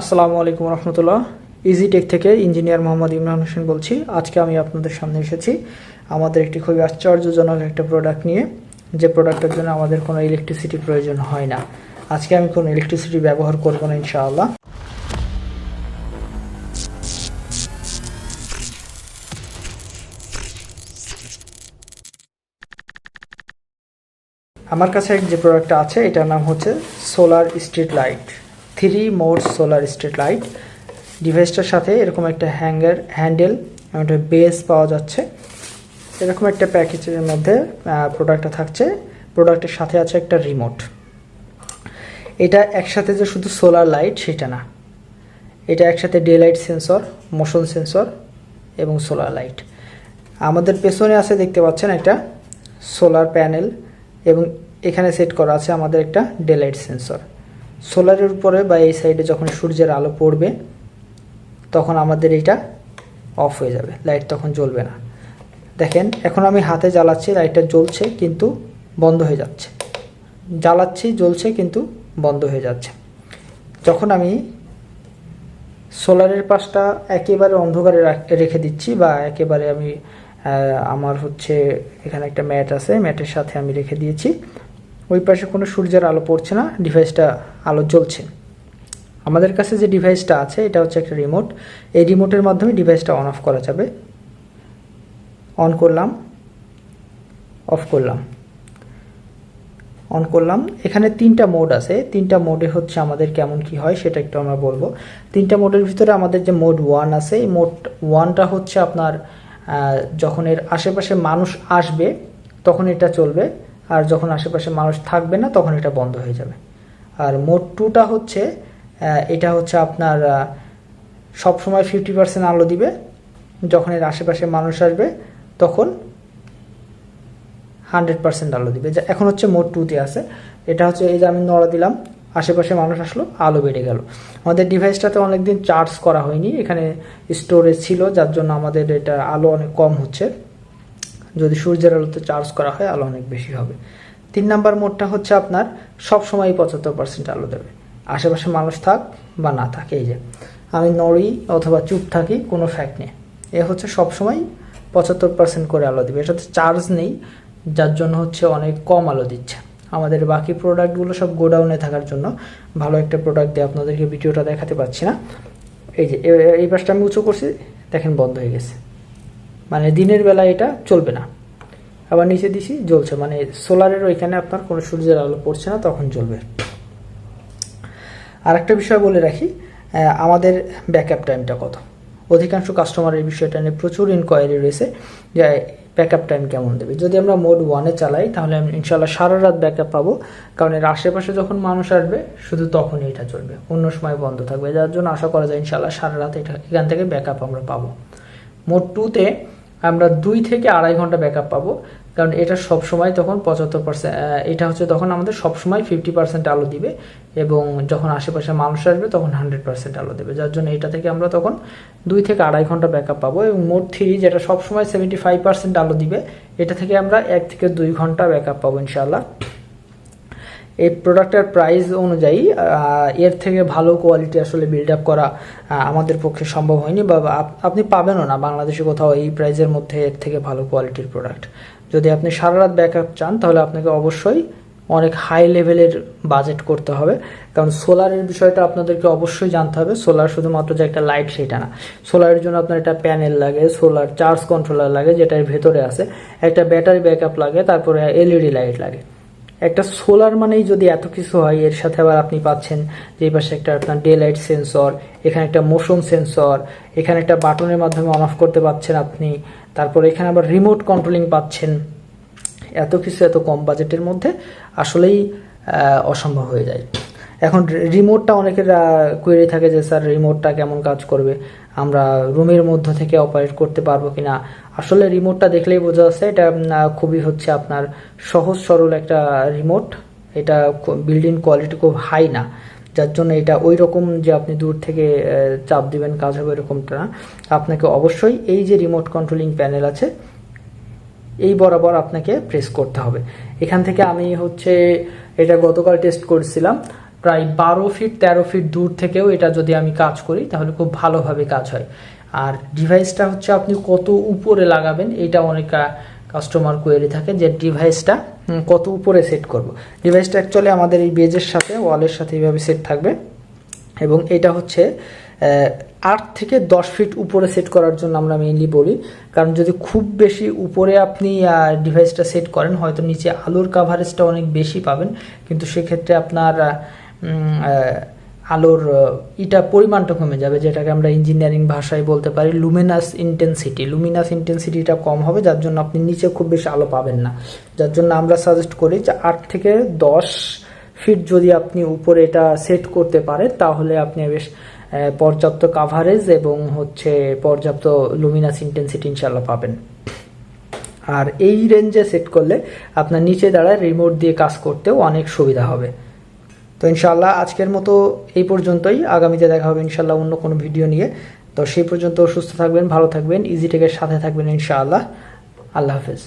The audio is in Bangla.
আসসালামু আলাইকুম রহমতুল্লাহ। ইজিটেক থেকে ইঞ্জিনিয়ার মোহাম্মদ ইমরান হোসেন বলছি। আজকে আমি আপনাদের সামনে এসেছি আমাদের একটি খুবই আশ্চর্যজনক একটা প্রোডাক্ট নিয়ে। যে প্রোডাক্টের জন্য আমাদের কোনো ইলেকট্রিসিটি প্রয়োজন হয় না। আজকে আমি কোনো ইলেকট্রিসিটি ব্যবহার করব না ইনশাআল্লাহ। আমার কাছে যে প্রোডাক্টটা আছে, এটার নাম হচ্ছে solar street light three mode solar street light ডিভাইসটার সাথে এরকম একটা হ্যাঙ্গার হ্যান্ডেল একটা বেস পাওয়া যাচ্ছে। এরকম একটা প্যাকেজের মধ্যে প্রোডাক্টটা থাকছে। প্রোডাক্টের সাথে আছে একটা রিমোট এটা একসাথে যে শুধু সোলার লাইট সেটা না। এটা একসাথে day light sensor motion sensor এবং সোলার লাইট আমাদের পেছনে আছে দেখতে পাচ্ছেন একটা সোলার প্যানেল এবং এখানে সেট করা আছে আমাদের একটা ডে লাইট সেন্সর সোলারের উপরে বা এই সাইডে যখন সূর্যের আলো পড়বে, তখন আমাদের এটা অফ হয়ে যাবে লাইট তখন জ্বলবে না। দেখেন, এখন আমি হাতে জ্বালাচ্ছি লাইটটা জ্বলছে কিন্তু বন্ধ হয়ে যাচ্ছে। জ্বালাচ্ছি, জ্বলছে কিন্তু বন্ধ হয়ে যাচ্ছে। যখন আমি সোলারের পাশটা একেবারে অন্ধকারে রাখ- দিচ্ছি বা একেবারে আমি আমার হচ্ছে এখানে একটা ম্যাট আছে, ম্যাটের সাথে আমি রেখে দিয়েছি ওই পাশে কোনো সূর্যের আলো পড়ছে না ডিভাইসটা আলো জ্বলছে। আমাদের কাছে যে ডিভাইসটা আছে, এটা হচ্ছে একটা রিমোট এই রিমোটের মাধ্যমে ডিভাইসটা অন অফ করা যাবে। অন করলাম অফ করলাম। অন করলাম। এখানে তিনটা মোড আছে। তিনটা মোডে হচ্ছে আমাদের কেমন কি হয়, সেটা একটু আমরা বলব। তিনটা মোডের ভিতরে আমাদের যে মোড ওয়ান আছে, এই মোড ওয়ানটা হচ্ছে আপনার যখন এর আশেপাশে মানুষ আসবে, তখন এটা চলবে। আর যখন আশেপাশে মানুষ থাকবে না, তখন এটা বন্ধ হয়ে যাবে। আর মোড টুটা হচ্ছে এটা হচ্ছে আপনার সব সময় ফিফটি পার্সেন্ট আলো দিবে। যখন এর আশেপাশে মানুষ আসবে, তখন হান্ড্রেড পার্সেন্ট আলো দিবে। যা এখন হচ্ছে মোড টুতে আছে। এটা হচ্ছে এই যে আমি নড়া দিলাম, আশেপাশে মানুষ আসলো, আলো বেড়ে গেল। আমাদের ডিভাইসটাতে অনেকদিন চার্জ করা হয়নি। এখানে স্টোরেজ ছিল, যার জন্য আমাদের এটা আলো অনেক কম হচ্ছে। যদি সূর্যের আলোতে চার্জ করা হয়, আলো অনেক বেশি হবে। তিন নাম্বার মোডটা হচ্ছে আপনার সব সময় পঁচাত্তর পার্সেন্ট আলো দেবে। আশেপাশে মানুষ থাক বা না থাকে, এই যে আমি নড়ি অথবা চুপ থাকি, কোনো ফ্যাক্ট নেই। এ হচ্ছে সব সময় পঁচাত্তর পার্সেন্ট করে আলো দেবে। এটাতে চার্জ নেই, যার জন্য হচ্ছে অনেক কম আলো দিচ্ছে। আমাদের বাকি প্রোডাক্টগুলো সব গোডাউনে থাকার জন্য ভালো একটা প্রোডাক্ট দিয়ে আপনাদেরকে ভিডিওটা দেখাতে পাচ্ছি না। এই যে এই পাশটা আমি উঁচু করছি, দেখেন বন্ধ হয়ে গেছে। মানে দিনের বেলা এটা চলবে না। আবার নিচে দিছি জ্বলছে মানে সোলারের ওইখানে আপনার কোনো সূর্যের আলো পড়ছে না, তখন জ্বলবে। আর একটা বিষয় বলে রাখি আমাদের ব্যাকআপ টাইমটা কত? অধিকাংশ কাস্টমারের বিষয়টা নিয়ে প্রচুর ইনকোয়ারি রয়েছে যে ব্যাকআপ টাইম কেমন দেবে? যদি আমরা মোড ওয়ানে চালাই, তাহলে আমি ইনশাল্লাহ সারা রাত ব্যাকআপ পাবো, কারণ এর আশেপাশে যখন মানুষ আসবে, শুধু তখনই এটা চলবে। অন্য সময় বন্ধ থাকবে। যার জন্য আশা করা যায় ইনশাল্লাহ সারা রাত এটা, এখান থেকে ব্যাকআপ আমরা পাবো। মোড টুতে আমরা দুই থেকে আড়াই ঘণ্টা ব্যাকআপ পাবো। কারণ এটা সব সময় তখন পঁচাত্তর পার্সেন্ট এটা হচ্ছে তখন আমাদের সবসময় ফিফটি পার্সেন্ট আলো দিবে এবং যখন আশেপাশে মানুষ আসবে তখন হান্ড্রেড পার্সেন্ট আলো দেবে। যার জন্য এটা থেকে আমরা তখন দুই থেকে আড়াই ঘণ্টা ব্যাকআপ পাবো এবং মোট থ্রি যেটা সবসময় সেভেন্টি ফাইভ পার্সেন্ট আলো দিবে, এটা থেকে আমরা এক থেকে দুই ঘণ্টা ব্যাকআপ পাবো ইনশাআল্লাহ। এই প্রোডাক্টের প্রাইস অনুযায়ী এর থেকে ভালো কোয়ালিটি আসলে বিল্ড আপ করা আমাদের পক্ষে সম্ভব হয়নি বা আপ- আপনি পাবেনও না বাংলাদেশে কোথাও এই প্রাইসের মধ্যে এর থেকে ভালো কোয়ালিটির প্রোডাক্ট যদি আপনি সারা রাত ব্যাকআপ চান, তাহলে আপনাকে অবশ্যই অনেক হাই লেভেলের বাজেট করতে হবে। কারণ সোলারের বিষয়টা আপনাদেরকে অবশ্যই জানতে হবে। সোলার শুধুমাত্র যে একটা লাইট সেটা না। সোলারের জন্য আপনার একটা প্যানেল লাগে সোলার চার্জ কন্ট্রোলার লাগে, যেটার ভেতরে আছে একটা ব্যাটারি ব্যাকআপ লাগে, তারপরে এলইডি লাইট লাগে। একটা সোলার মানেই যদি এত কিছু হয়, এর সাথে আবার আপনি পাচ্ছেন যে পাশে একটা আপনার ডে লাইট সেন্সর এখানে একটা মোশন সেন্সর এখানে একটা বাটনের মাধ্যমে অন অফ করতে পাচ্ছেন আপনি, তারপর এখানে আবার রিমোট কন্ট্রোলিং পাচ্ছেন। এত কিছু এত কম বাজেটের মধ্যে আসলেই অসম্ভব হয়ে যায়। এখন রিমোটটা অনেকের কোয়েরি থাকে যে, স্যার রিমোটটা কেমন কাজ করবে? আমরা রুমের মধ্য থেকে অপারেট করতে পারব কিনা। আসলে রিমোটটা দেখলেই বোঝা যাচ্ছে, এটা খুবই হচ্ছে আপনার সহজ সরল একটা রিমোট এটা বিল্ডিং কোয়ালিটি খুব হাই না। যার জন্য এটা ওই রকম যে আপনি দূর থেকে চাপ দিবেন, কাজ হবে এরকমটা না। আপনাকে অবশ্যই এই যে রিমোট কন্ট্রোলিং প্যানেল আছে, এই বরাবর আপনাকে প্রেস করতে হবে। এখান থেকে আমি হচ্ছে, এটা গতকাল টেস্ট করছিলাম। প্রায় বারো ফিট তেরো ফিট দূর থেকেও এটা যদি আমি কাজ করি, তাহলে খুব ভালোভাবে কাজ হয়। আর ডিভাইসটা হচ্ছে আপনি কত উপরে লাগাবেন, এটা অনেক কাস্টমার কোয়েরি থাকে যে ডিভাইসটা কত উপরে সেট করব। ডিভাইসটা অ্যাকচুয়ালি আমাদের এই বেজের সাথে ওয়ালের সাথে এইভাবে সেট থাকবে। এবং এটা হচ্ছে আট থেকে দশ ফিট উপরে সেট করার জন্য আমরা মেইনলি বলি। কারণ যদি খুব বেশি উপরে আপনি ডিভাইসটা সেট করেন, হয়তো নিচে আলোর কাভারেজটা অনেক বেশি পাবেন। কিন্তু সেক্ষেত্রে আপনার আলোর ইটা পরিমাণটা কমে যাবে, যেটাকে আমরা ইঞ্জিনিয়ারিং ভাষায় বলতে পারি লুমিনাস ইন্টেন্সিটি লুমিনাস ইন্টেন্সিটিটা কম হবে, যার জন্য আপনি নিচে খুব বেশি আলো পাবেন না। যার জন্য আমরা সাজেস্ট করি যে আট থেকে দশ ফিট যদি আপনি উপরে এটা সেট করতে পারেন, তাহলে আপনি বেশ পর্যাপ্ত কাভারেজ এবং হচ্ছে পর্যাপ্ত লুমিনাস ইন্টেন্সিটি ইনশাল্লাহ পাবেন। আর এই রেঞ্জে সেট করলে আপনার নিচে দাঁড়ায় রিমোট দিয়ে কাজ করতেও অনেক সুবিধা হবে। তো ইনশাল্লাহ আজকের মতো এই পর্যন্তই। আগামীতে দেখা হবে ইনশাল্লাহ অন্য কোনো ভিডিও নিয়ে। তো সেই পর্যন্ত সুস্থ থাকবেন, ভালো থাকবেন ইজি টেকের সাথে থাকবেন ইনশাআল্লাহ। আল্লাহ হাফেজ।